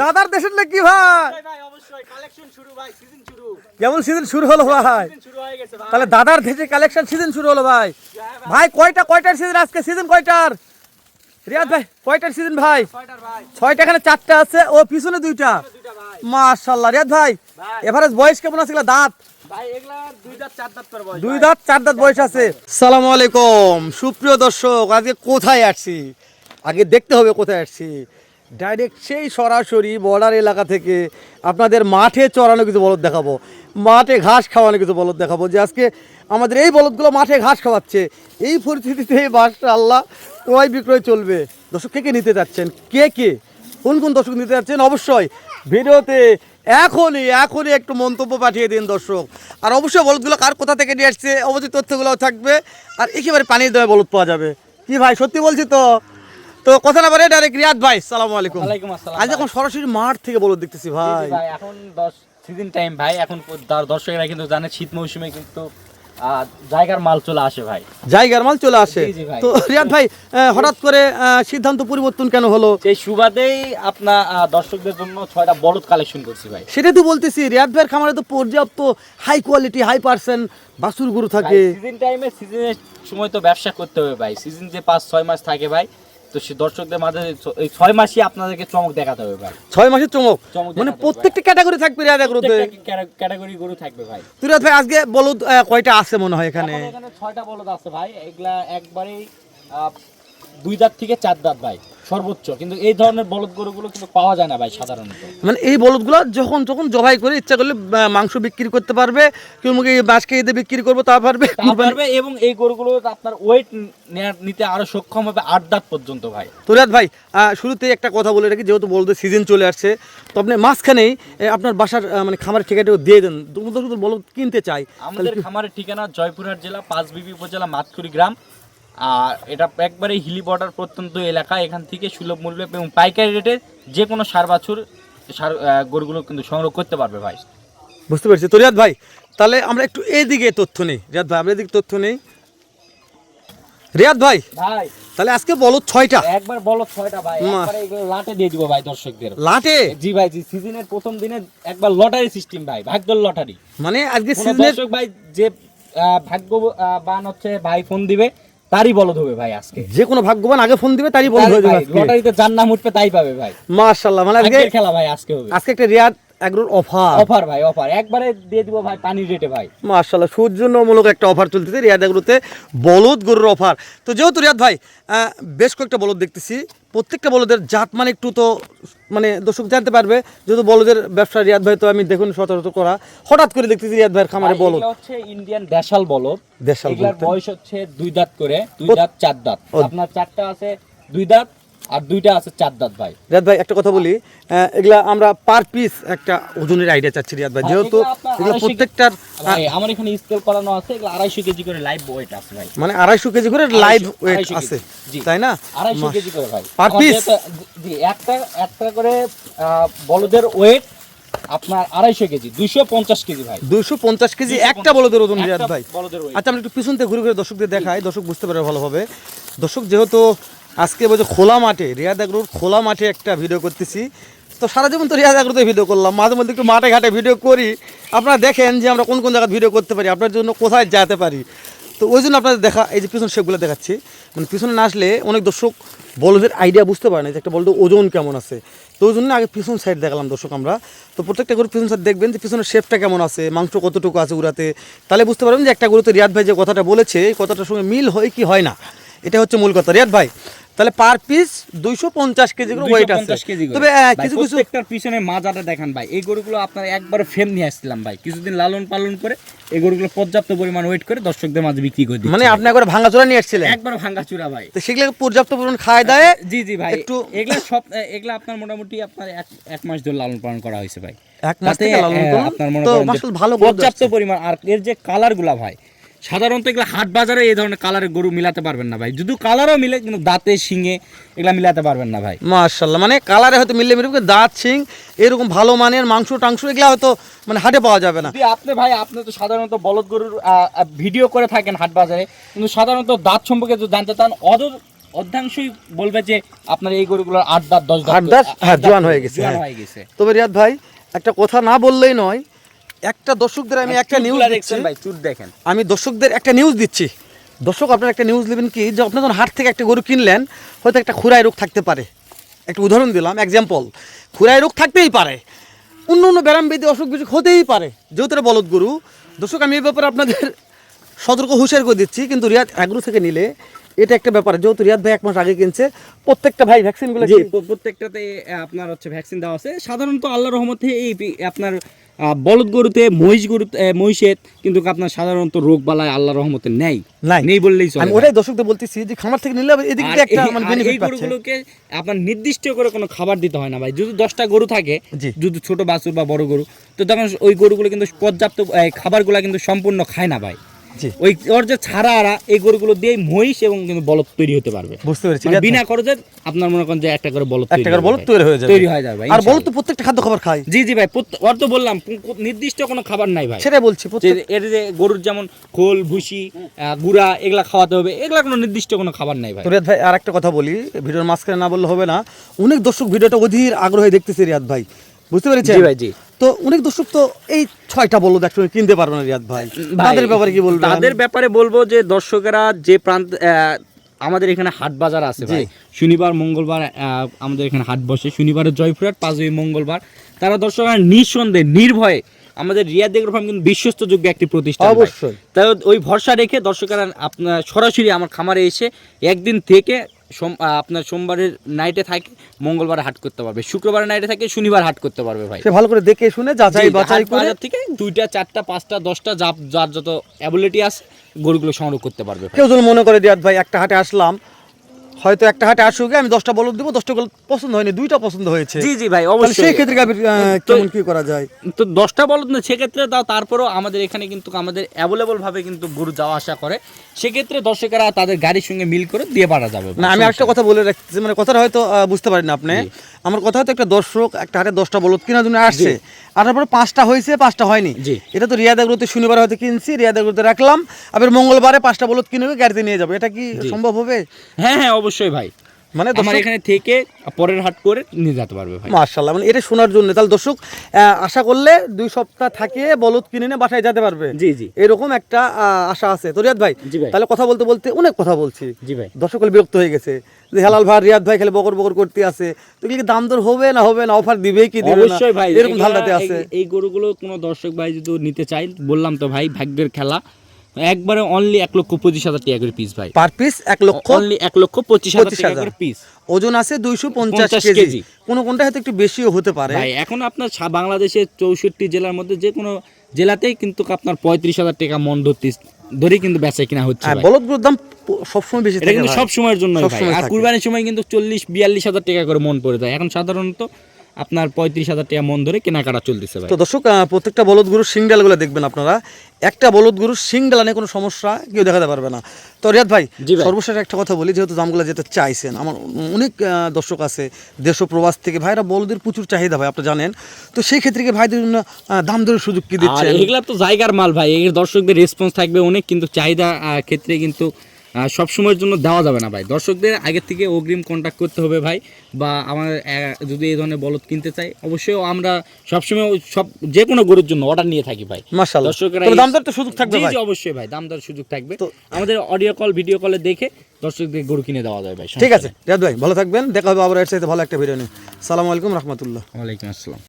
দাদার দেশের নাকি কি ভাই? কেমন সিজন শুরু হলো ভাই? হয়ে তাহলে দাদার দেশে কালেকশন সিজন শুরু হলো ভাই। ভাই। কয়টা কয়টার সিজন আজকে? সিজন কয়টার? রিয়াদ ভাই কয়টার সিজন ভাই? ছয়টা এখানে চারটা আছে ও পিছনে দুইটা। মাশাল্লাহ রিয়াদ ভাই। এভারেজ বয়স কেমন আছে দাঁত? ভাই দুই দাঁত চার দাঁত দুই দাঁত চার দাঁত বয়স আছে। সালাম আলাইকুম। সুপ্রিয় দর্শক আজকে কোথায় আসছি? আগে দেখতে হবে কোথায় আসছি। ডাইরেক্ট সেই সরাসরি বর্ডার এলাকা থেকে আপনাদের মাঠে চড়ানো কিছু বলদ দেখাবো। মাঠে ঘাস খাওয়ানো কিছু বলদ দেখাবো যে আজকে আমাদের এই বলদগুলো মাঠে ঘাস খাওয়াচ্ছে। এই পরিস্থিতিতে এই বাসটা আল্লাহ ক্রয় বিক্রয় চলবে। দর্শক, কে কে নিতে যাচ্ছেন? কে কে? কোন কোন দর্শক নিতে যাচ্ছেন? অবশ্যই ভিডিওতে এখনই এখনই একটু মন্তব্য পাঠিয়ে দিন দর্শক। আর অবশ্যই বলদগুলো কার কোথা থেকে নিয়ে আসছে, অবশ্যই তথ্যগুলো থাকবে। আর একেবারে পানির দেওয়া বলদ পাওয়া যাবে। কি ভাই, সত্যি বলছি তো? তো কথা না বলে ডাইরেক্ট রিয়াদ ভাই সালাম আলাইকুম। ওয়ালাইকুম আসসালাম আজ এখন সরাসরি মাঠ থেকে বলদ দেখতেছি ভাই। ভাই এখন দশ সিজন টাইম ভাই এখন দর্শকেরা কিন্তু জানে শীত মৌসুমে কিন্তু জায়গার মাল চলে আসে ভাই। জায়গার মাল চলে আসে। তো রিয়াদ ভাই হঠাৎ করে সিদ্ধান্ত পরিবর্তন কেন হলো? সেই সুবাদেই আপনার দর্শকদের জন্য ছয়টা বলদ কালেকশন করছি ভাই। সেটাই তো বলতেছি রিয়াদ ভাইয়ের খামারে তো পর্যাপ্ত হাই কোয়ালিটি হাই পার্সেন্ট বাসুর গরু থাকে। সিজন টাইমে সিজনের সময় তো ব্যবসা করতে হবে ভাই। সিজন যে পাঁচ ছয় মাস থাকে ভাই তো সে দর্শকদের মাঝে এই ছয় মাসই আপনাদেরকে চমক দেখাতে হবে ভাই। ছয় মাসের চমক? মানে প্রত্যেকটা ক্যাটাগরি থাকবে রিয়াদ এগুলোতে ক্যাটাগরি গরু থাকবে ভাই। তুই ভাই আজকে বলুদ কয়টা আছে মনে হয় এখানে? এখানে ছয়টা বলদ আছে ভাই। এগুলা একবারেই দুই দাঁত থেকে চার দাঁত ভাই। সর্বোচ্চ। কিন্তু এই ধরনের বলদ গরুগুলো কিন্তু পাওয়া যায় না ভাই সাধারণত। মানে এই বলদগুলো যখন যখন জবাই করে ইচ্ছা করলে মাংস বিক্রি করতে পারবে কেউ মুখে খেয়ে দিয়ে বিক্রি করব তা পারবে। পারবে এবং এই গরুগুলো আপনার ওয়েট নিতে আরও সক্ষম হবে আট দাঁত পর্যন্ত ভাই। তো ভাই আহ, শুরুতেই একটা কথা বলে রাখি যেহেতু বলদের সিজন চলে আসছে তো আপনি মাঝখানেই আপনার বাসার মানে খামারের ঠিকানাটা দিয়ে দেন। বলদ কিনতে চাই আমাদের খামারের ঠিকানা জয়পুরহাট জেলা পাঁচবিবি উপজেলা মাতকুড়ি গ্রাম। আর এটা একবারে হিলি বর্ডার প্রত্যন্ত এলাকা। এখান থেকে সুলভ মূল্যে এবং পাইকারি রেটে যে কোনো সার বাছুর সার গরুগুলো কিন্তু সংগ্রহ করতে পারবে ভাই। বুঝতে পারছি। তো রিয়াদ ভাই তাহলে আমরা একটু এদিকে তথ্য নেই। রিয়াদ ভাই আমরা এদিকে তথ্য নেই। রিয়াদ ভাই ভাই। তাহলে আজকে বলো ছয়টা। একবার বলো ছয়টা ভাই। এগুলো লাটে দিয়ে দিব ভাই দর্শকদের। লাটে? জি ভাই জি সিজনের প্রথম দিনে একবার লটারি সিস্টেম ভাই ভাগ্যর লটারি। মানে আজকে সিজনের দর্শক ভাই যে আহ, ভাগ্যবান হচ্ছে ভাই ফোন দিবে। তারই বলদ হবে ভাই আজকে। যে কোনো ভাগ্যবান আগে ফোন দিবে তারই বলদ হয়ে যাবে লটারিতে যার নাম উঠবে তাই পাবে ভাই। মাশাআল্লাহ মানে আজকে খেলা ভাই আজকে হবে। আজকে একটা রিয়াদ এগ্রোর অফার অফার ভাই অফার একবারে দিয়ে দিব ভাই পানির রেটে ভাই। মাশাআল্লাহ সৌজন্যমূলক একটা অফার চলতেছে রিয়াদ এগ্রোতে বলদ গরুর অফার তো যেহেতু রিয়াদ ভাই বেশ কয়েকটা বলদ দেখতেছি। প্রত্যেকটা বলদের জাত মানে একটু তো মানে দর্শক জানতে পারবে। যেহেতু বলদের ব্যবসা রিয়াদ ভাই তো আমি দেখুন সচরাচর করা। হঠাৎ করে দেখতেছি রিয়াদ ভাইয়ের খামারে বলদ। হচ্ছে ইন্ডিয়ান দেশাল বলদ। দেশাল বয়স হচ্ছে দুই দাঁত করে দুই দাঁত চার দাঁত। আপনার চারটা আছে দুই দাঁত আর দুইটা আছে চার দাঁত ভাই। রিয়াদ ভাই একটা কথা বলি। এগুলা আমরা পার পিস একটা ওজনের আইডিয়া চাচ্ছি রিয়াদ ভাই। ভাই, যেহেতু এগুলো প্রত্যেকটার আমার এখানে স্কেল করানো আছে এগুলো আড়াইশো কেজি করে লাইভ ওয়েট আছে ভাই। মানে আড়াইশো কেজি করে লাইভ ওয়েট আছে তাই না? আড়াইশো কেজি করে ভাই। piece? যেহেতু- জি একটা একটা করে বলদের ওয়েট আপনার আড়াইশো কেজি দুইশো পঞ্চাশ কেজি ভাই। দুইশো পঞ্চাশ কেজি একটা বলদের ওজন রিয়াদ ভাই। আচ্ছা আমরা একটু পিছন থেকে ঘুরে ঘুরে দর্শকদের দেখাই। দর্শক বুঝতে পারে ভালোভাবে। দর্শক, যেহেতু আজকে বলছে খোলা মাঠে, রিয়াদ আগ্রোর খোলা মাঠে একটা ভিডিও করতেছি, তো সারা জীবন তো রিয়াদ আগ্রোতে ভিডিও করলাম, মাঝে মধ্যে একটু মাঠে ঘাটে ভিডিও করি। আপনারা দেখেন যে আমরা কোন কোন জায়গায় ভিডিও করতে পারি আপনার জন্য কোথায় যেতে পারি। তো ওই জন্য আপনাদের দেখা, এই যে পিছন শেপগুলো দেখাচ্ছি মানে পিছনে না আসলে অনেক দর্শক বলদের আইডিয়া বুঝতে পারে না, যে একটা বলদের ওজন কেমন আছে। তো ওই জন্য আগে পিছন সাইড দেখালাম দর্শক আমরা। তো প্রত্যেকটা গরুর পিছন সাইড দেখবেন যে পিছনের শেপটা কেমন আছে, মাংস কতটুকু আছে উড়াতে। তাহলে বুঝতে পারবেন যে একটা গরুতে রিয়াদ ভাই যে কথাটা বলেছে, এই কথাটার সঙ্গে মিল হয় কি হয় না। এটা হচ্ছে মূল কথা। রিয়াদ ভাই তাহলে পার পিস দুইশো পঞ্চাশ কেজি করে ওয়েট আছে। কেজি তবে কিছু কিছু প্রত্যেকটার পিছনে মাজাটা দেখান ভাই। এই গরুগুলো আপনার একবারে ফ্রেম নিয়ে আসছিলাম ভাই। কিছুদিন লালন পালন করে এই গরুগুলো পর্যাপ্ত পরিমাণ ওয়েট করে দর্শকদের মাঝে বিক্রি করে দিচ্ছি মানে আপনি একবার ভাঙাচোরা নিয়ে এসেছিলেন একবার ভাঙ্গা চূড়া ভাই। তো সেগুলো পর্যাপ্ত পরিমাণ খায় দেয় জি জি ভাই। একটু- এগুলা সব এগুলা আপনার মোটামুটি আপনার এক এক মাস ধরে লালন পালন করা হয়েছে ভাই। এক মাস থেকে লালন পালন? আপনার মনে ভালো পর্যাপ্ত পরিমাণ। আর এর যে কালারগুলা ভাই সাধারণত এগুলা হাট বাজারে এই ধরনের কালারের গরু মিলাতে পারবেন না ভাই। যদি কালারও মিলে কিন্তু দাঁতে শিঙে এগুলা মিলাতে পারবেন না ভাই। মার্শাল্লাহ মানে কালারে হয়তো মিলে মিলবে দাঁত শিং এরকম ভালো মানের মাংস টাংস এগুলো হয়তো মানে হাটে পাওয়া যাবে না। আপনি ভাই আপনি তো সাধারণত বলদ গরুর ভিডিও করে থাকেন হাট বাজারে কিন্তু সাধারণত দাঁত সম্পর্কে যদি জানতে চান অদর অর্ধাংশই বলবে যে আপনার এই গরুগুলোর আট দাঁত দশ দাঁত আট দাঁত, হ্যাঁ, জোয়ান হয়ে গেছে, হ্যাঁ। হয়ে গেছে। তবে রিয়াদ ভাই একটা কথা না বললেই নয় একটা দর্শকদের আমি একটা নিউজ দেখছেন ভাই চুট দেখেন। আমি দর্শকদের একটা নিউজ দিচ্ছি। দর্শক আপনার একটা নিউজ নেবেন কি? যে আপনি যখন হাট থেকে একটা গরু কিনলেন হয়তো একটা খুরাই রোগ থাকতে পারে। একটা উদাহরণ দিলাম এক্সাম্পল খুরাই রোগ থাকতেই পারে। অন্য অন্য ব্যায়াম বেদি অসুখ বিসুখ হতেই পারে। যেহেতু বলদ গরু দর্শক আমি এই ব্যাপারে আপনাদের সতর্ক হুঁশিয়ার করে দিচ্ছি কিন্তু রিয়াদ অ্যাগ্রো থেকে নিলে এটা একটা ব্যাপার যেহেতু রিয়াদ ভাই এক মাস আগে কিনছে প্রত্যেকটা ভাই ভ্যাকসিনগুলো জি প্রত্যেকটাতে আপনার হচ্ছে ভ্যাকসিন দেওয়া আছে সাধারণত আল্লাহর রহমতে এই আপনার বলদ গরুতে মহিষ গরু মহিষের কিন্তু আপনার সাধারণত রোগ বালায় আল্লাহর রহমতে নেই নাই। বললেই চলে আমি। ওটাই দর্শকদের বলতেছি যে খামার থেকে নিলে এদিক একটা মানে বেনিফিট এই পাচ্ছে গরুগুলোকে আপনার নির্দিষ্ট করে কোনো খাবার দিতে হয় না ভাই যদি দশটা গরু থাকে। যদি ছোট বাছুর বা বড় গরু তো তখন ওই গরুগুলো কিন্তু পর্যাপ্ত এই খাবারগুলো কিন্তু সম্পূর্ণ খায় না ভাই ওই ওর যে ছাড়া এই গরুগুলো দিয়ে মহিষ এবং কিন্তু বলদ তৈরি হতে পারবে। বুঝতে পেরেছি মানে। বিনা খরচে আপনার মনে করেন যে একটা করে বলদ একটা করে বলদ তৈরি হয়ে যাবে। তৈরি হয়ে যাবে আর বলদ তো প্রত্যেকটা খাদ্য খাবার খায়। জি জি ভাই ওর তো বললাম নির্দিষ্ট কোনো খাবার নাই ভাই। সেটাই বলছি এর যে গরুর যেমন খোল ভুসি গুড়া এগুলা খাওয়াতে হবে এগুলা কোনো নির্দিষ্ট কোনো খাবার নাই ভাই। রিয়াদ ভাই আর একটা কথা বলি ভিডিওর মাঝখানে না বললে হবে না। অনেক দর্শক ভিডিওটা অধীর আগ্রহে দেখতেছে রিয়াদ ভাই। বুঝতে পেরেছেন? জি ভাই, জি। তো অনেক দর্শক তো এই ছয়টা বলল একসঙ্গে কিনতে পারবে না রিয়াদ ভাই। তাদের ব্যাপারে কি বলব তাদের ব্যাপারে বলব যে দর্শকেরা যে প্রান্ত আমাদের এখানে হাট বাজার আছে ভাই। শনিবার মঙ্গলবার আমাদের এখানে হাট বসে। শনিবারে জয়পুরহাট পাঁচই মঙ্গলবার। তারা দর্শকরা নিঃসন্দেহে নির্ভয়ে আমাদের রিয়াদ এগ্রো ফার্ম কিন্তু বিশ্বস্তযোগ্য একটি প্রতিষ্ঠান। অবশ্যই। তাই ওই ভরসা রেখে দর্শকেরা আপনার সরাসরি আমার খামারে এসে একদিন থেকে সোম- আপনার সোমবারের নাইটে থাকে মঙ্গলবার হাট করতে পারবে। শুক্রবার নাইটে থাকে শনিবার হাট করতে পারবে ভাই। সে ভালো করে দেখে শুনে যাচাই বাছাই করে থেকে দুইটা চারটা পাঁচটা দশটা যা যার যত অ্যাবিলিটি আছে গরুগুলো সংগ্রহ করতে পারবে কেউ যদি মনে করে দিয়াত ভাই একটা হাটে আসলাম হয়তো একটা হাটে আসুক আমি দশটা বলদ দিব দশটা বলদ পছন্দ হয়নি দুইটা পছন্দ হয়েছে। জি জি ভাই অবশ্যই। সেই ক্ষেত্রে আহ, কেমন কি করা যায়? তো দশটা বলদ না সেক্ষেত্রে তাও তারপরেও আমাদের এখানে কিন্তু আমাদের অ্যাভেলেবল ভাবে কিন্তু গরু যাওয়া আসা করে। সেক্ষেত্রে দর্শকেরা তাদের গাড়ির সঙ্গে মিল করে দিয়ে পাঠা যাবে। না আমি একটা কথা বলে রাখছি মানে কথাটা হয়তো বুঝতে পারেন না আপনি আমার কথা হয়তো একটা দর্শক একটা হাটে দশটা বলদ কেনার জন্য আসছে। আর তারপরে পাঁচটা হয়েছে পাঁচটা হয়নি। এটা তো রিয়াদ এগুলোতে শনিবার হয়তো কিনছি রিয়াদ এগুলোতে রাখলাম। আবার মঙ্গলবারে পাঁচটা বলদ কিনে গাড়িতে নিয়ে যাব। এটা কি সম্ভব হবে? হ্যাঁ হ্যাঁ অবশ্যই। ভাই। মানে আমার এখানে থেকে পরের হাট করে নিয়ে যেতে পারবে ভাই। মার্শাল্লাহ মানে এটা শোনার জন্য। তাহলে দর্শক আশা করলে দুই সপ্তাহ থাকে বলদ কিনে নিয়ে বাসায় যেতে পারবে। জি জি। এরকম একটা আশা আছে। তো রিয়াদ ভাই জি ভাই। তাহলে কথা বলতে বলতে অনেক কথা বলছি। জি ভাই। দর্শক বিরক্ত হয়ে গেছে। যে হেলাল ভাই রিয়াদ ভাই খেলে বকর বকর করতে আছে। তো কি দাম দর হবে না হবে না? অফার দিবে কি দিবে না? অবশ্যই ভাই। এরকম ধান্দাতে আছে এই- এই গরুগুলো কোনো দর্শক ভাই যদি নিতে চাই বললাম তো ভাই ভাগ্যের খেলা। একবারে অনলি এক লক্ষ পঁচিশ হাজার টাকা করে পিস ভাই। পার পিস এক লক্ষ অনলি এক লক্ষ পঁচিশ হাজার টাকা করে পিস ওজন আছে দুইশো পঞ্চাশ কেজি। কোনো কোনটা হয়তো একটু বেশিও হতে পারে। ভাই এখন আপনার বাংলাদেশের চৌষট্টি জেলার মধ্যে যে কোনো জেলাতেই কিন্তু আপনার পঁয়ত্রিশ হাজার টাকা মন ধরতে ধরেই কিন্তু বেচা কিনা হচ্ছে হ্যাঁ। বলদগুলোর দাম সবসময় বেশি থাকে কিন্তু সব সময়ের জন্য আর। কুরবানির সময় কিন্তু চল্লিশ বিয়াল্লিশ হাজার টাকা করে মন পড়ে যায়। এখন সাধারণত আপনার পঁয়ত্রিশ হাজার টাকা মন ধরে কেনাকাটা চলতেছে ভাই। তো দর্শক প্রত্যেকটা বলদ গরুর সিংডালগুলো দেখবেন আপনারা। একটা বলদ গরুর সিংডালা নিয়ে কোনো সমস্যা কেউ দেখাতে পারবে না। তো রিয়াদ ভাই সর্বশেষ একটা কথা বলি যেহেতু দামগুলো যেতে চাইছেন আমার অনেক দর্শক আছে দেশ ও প্রবাস থেকে ভাইরা বলদের প্রচুর চাহিদা ভাই আপনি জানেন। তো সেই ক্ষেত্রে কি ভাইদের জন্য দাম দরের সুযোগ কি আর দিচ্ছেন? এগুলা তো জায়গার মাল ভাই এর দর্শকদের রেসপন্স থাকবে অনেক কিন্তু চাহিদা ক্ষেত্রে কিন্তু সব সময়ের জন্য দেওয়া যাবে না ভাই। দর্শকদের আগে থেকে অগ্রিম কন্ট্যাক্ট করতে হবে ভাই বা আমার যদি এই ধরনের বলদ কিনতে চাই অবশ্যই আমরা সবসময় সব যে কোনো গরুর জন্য অর্ডার নিয়ে থাকি ভাই। মাশাআল্লাহ। দর্শকরা তবে দাম দর তো সুযোগ থাকবে জি, ভাই। অবশ্যই ভাই দাম দর সুযোগ থাকবে। তো- আমাদের অডিও কল ভিডিও কলে দেখে দর্শকদের গরু কিনে দেওয়া যায় ভাই ঠিক আছে রিয়াদ ভাই ভালো থাকবেন দেখা হবে আবার এর সাথে ভালো একটা ভিডিও নিয়ে। সালামু আলাইকুম রহমতুল্লাহ। ওয়ালাইকুম আসসালাম।